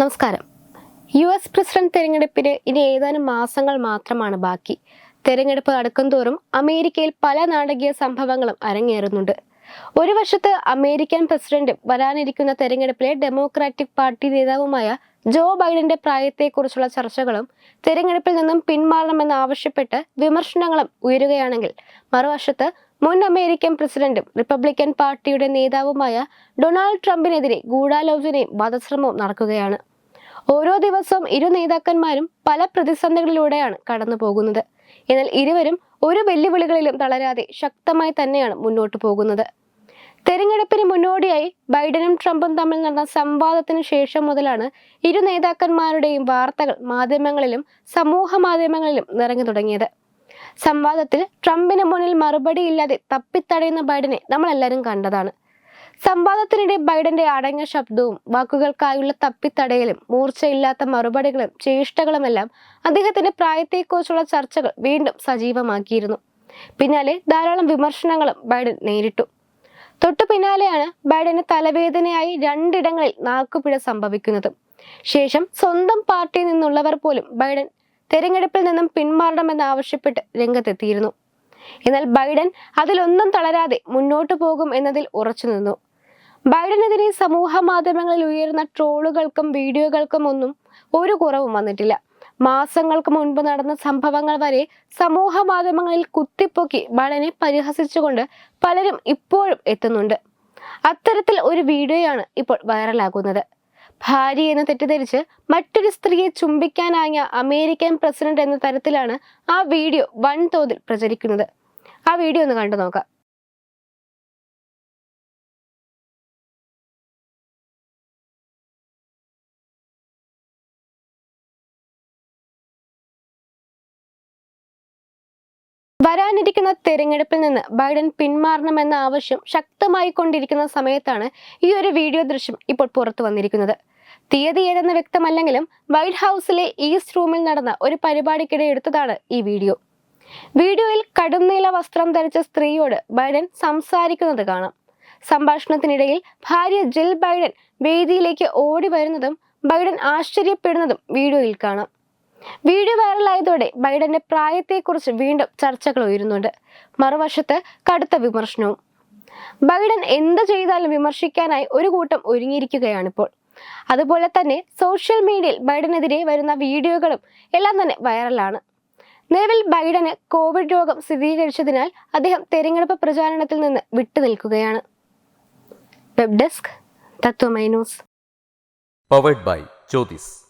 നമസ്കാരം. U S president തെരഞ്ഞെടുപ്പിന് ഇനി ഏതാനും മാസങ്ങൾ മാത്രമാണ് ബാക്കി. തെരഞ്ഞെടുപ്പ് അടുക്കുംതോറും അമേരിക്കയിൽ പല നാടകീയ സംഭവങ്ങളും അരങ്ങേറുന്നുണ്ട്. ഒരു വശത്ത് അമേരിക്കൻ പ്രസിഡന്റും വരാനിരിക്കുന്ന തെരഞ്ഞെടുപ്പിലെ ഡെമോക്രാറ്റിക് പാർട്ടി നേതാവുമായ ജോ ബൈഡന്റെ പ്രായത്തെക്കുറിച്ചുള്ള ചർച്ചകളും തെരഞ്ഞെടുപ്പിൽ നിന്നും പിന്മാറണമെന്ന് ആവശ്യപ്പെട്ട് വിമർശനങ്ങളും ഉയരുകയാണെങ്കിൽ മറുവശത്ത് മുൻ അമേരിക്കൻ പ്രസിഡന്റും റിപ്പബ്ലിക്കൻ പാർട്ടിയുടെ നേതാവുമായ ഡൊണാൾഡ് ട്രംപിനെതിരെ ഗൂഢാലോചനയും വധശ്രമവും നടക്കുകയാണ്. ഓരോ ദിവസവും ഇരു നേതാക്കന്മാരും പല പ്രതിസന്ധികളിലൂടെയാണ് കടന്നു പോകുന്നത്. എന്നാൽ ഇരുവരും ഒരു വെല്ലുവിളികളിലും തളരാതെ ശക്തമായി തന്നെയാണ് മുന്നോട്ട് പോകുന്നത്. തെരഞ്ഞെടുപ്പിന് മുന്നോടിയായി ബൈഡനും ട്രംപും തമ്മിൽ നടന്ന സംവാദത്തിന് ശേഷം മുതലാണ് ഇരു നേതാക്കന്മാരുടെയും വാർത്തകൾ മാധ്യമങ്ങളിലും സമൂഹ മാധ്യമങ്ങളിലും നിറഞ്ഞു തുടങ്ങിയത്. സംവാദത്തിൽ ട്രംപിന് മുന്നിൽ മറുപടിയില്ലാതെ തപ്പിത്തടയുന്ന ബൈഡനെ നമ്മളെല്ലാവരും കണ്ടതാണ്. സംവാദത്തിനിടെ ബൈഡന്റെ അടങ്ങിയ ശബ്ദവും വാക്കുകൾക്കായുള്ള തപ്പിത്തടയലും മൂർച്ചയില്ലാത്ത മറുപടികളും ചേഷ്ടകളുമെല്ലാം അദ്ദേഹത്തിന്റെ പ്രായത്തെക്കുറിച്ചുള്ള ചർച്ചകൾ വീണ്ടും സജീവമാക്കിയിരുന്നു. പിന്നാലെ ധാരാളം വിമർശനങ്ങളും ബൈഡൻ നേരിട്ടു. തൊട്ടു പിന്നാലെയാണ് ബൈഡന് തലവേദനയായി രണ്ടിടങ്ങളിൽ നാക്കുപിഴ സംഭവിക്കുന്നത്. ശേഷം സ്വന്തം പാർട്ടിയിൽ നിന്നുള്ളവർ പോലും ബൈഡൻ തെരഞ്ഞെടുപ്പിൽ നിന്നും പിന്മാറണമെന്ന് ആവശ്യപ്പെട്ട് രംഗത്തെത്തിയിരുന്നു. എന്നാൽ ബൈഡൻ അതിലൊന്നും തളരാതെ മുന്നോട്ടു പോകും എന്നതിൽ ഉറച്ചു നിന്നു ബൈഡനെതിരെ സമൂഹ മാധ്യമങ്ങളിൽ ഉയരുന്ന ട്രോളുകൾക്കും വീഡിയോകൾക്കും ഒന്നും ഒരു കുറവും വന്നിട്ടില്ല. മാസങ്ങൾക്ക് മുൻപ് നടന്ന സംഭവങ്ങൾ വരെ സമൂഹ മാധ്യമങ്ങളിൽ കുത്തിപ്പൊക്കി ബൈഡനെ പരിഹസിച്ചുകൊണ്ട് പലരും ഇപ്പോഴും എത്തുന്നുണ്ട്. അത്തരത്തിൽ ഒരു വീഡിയോയാണ് ഇപ്പോൾ വൈറലാകുന്നത്. ഭാര്യ എന്ന് തെറ്റിദ്ധരിച്ച് മറ്റൊരു സ്ത്രീയെ ചുംബിക്കാനായ അമേരിക്കൻ പ്രസിഡന്റ് എന്ന തരത്തിലാണ് ആ വീഡിയോ വൻതോതിൽ പ്രചരിക്കുന്നത്. ആ വീഡിയോ ഒന്ന് കണ്ടു നോക്കാം. വരാനിരിക്കുന്ന തെരഞ്ഞെടുപ്പിൽ നിന്ന് ബൈഡൻ പിന്മാറണമെന്ന ആവശ്യം ശക്തമായി കൊണ്ടിരിക്കുന്ന സമയത്താണ് ഈ ഒരു വീഡിയോ ദൃശ്യം ഇപ്പോൾ പുറത്തു വന്നിരിക്കുന്നത്. തീയതി ഏതെന്ന് വ്യക്തമല്ലെങ്കിലും വൈറ്റ് ഹൗസിലെ ഈസ്റ്റ് റൂമിൽ നടന്ന ഒരു പരിപാടിക്കിടെ എടുത്തതാണ് ഈ വീഡിയോ. വീഡിയോയിൽ കടും നീല വസ്ത്രം ധരിച്ച സ്ത്രീയോട് ബൈഡൻ സംസാരിക്കുന്നത് കാണാം. സംഭാഷണത്തിനിടയിൽ ഭാര്യ ജിൽ ബൈഡൻ വേദിയിലേക്ക് ഓടി വരുന്നതും ബൈഡൻ ആശ്ചര്യപ്പെടുന്നതും വീഡിയോയിൽ കാണാം. വീഡിയോ വൈറലായതോടെ ബൈഡന്റെ പ്രായത്തെക്കുറിച്ച് വീണ്ടും ചർച്ചകൾ ഉയരുന്നുണ്ട്. മറുവശത്ത് കടുത്ത വിമർശനവും. ബൈഡൻ എന്ത് ചെയ്താലും വിമർശിക്കാനായി ഒരു കൂട്ടം ഒരുങ്ങിയിരിക്കുകയാണിപ്പോൾ. അതുപോലെ തന്നെ സോഷ്യൽ മീഡിയയിൽ ബൈഡനെതിരെ വരുന്ന വീഡിയോകളും എല്ലാം തന്നെ വൈറലാണ്. നിലവിൽ ബൈഡന് കോവിഡ് രോഗം സ്ഥിരീകരിച്ചതിനാൽ അദ്ദേഹം തെരഞ്ഞെടുപ്പ് പ്രചാരണത്തിൽ നിന്ന് വിട്ടുനിൽക്കുകയാണ്. Web desk Tatwamayi news. Powered by Jyothis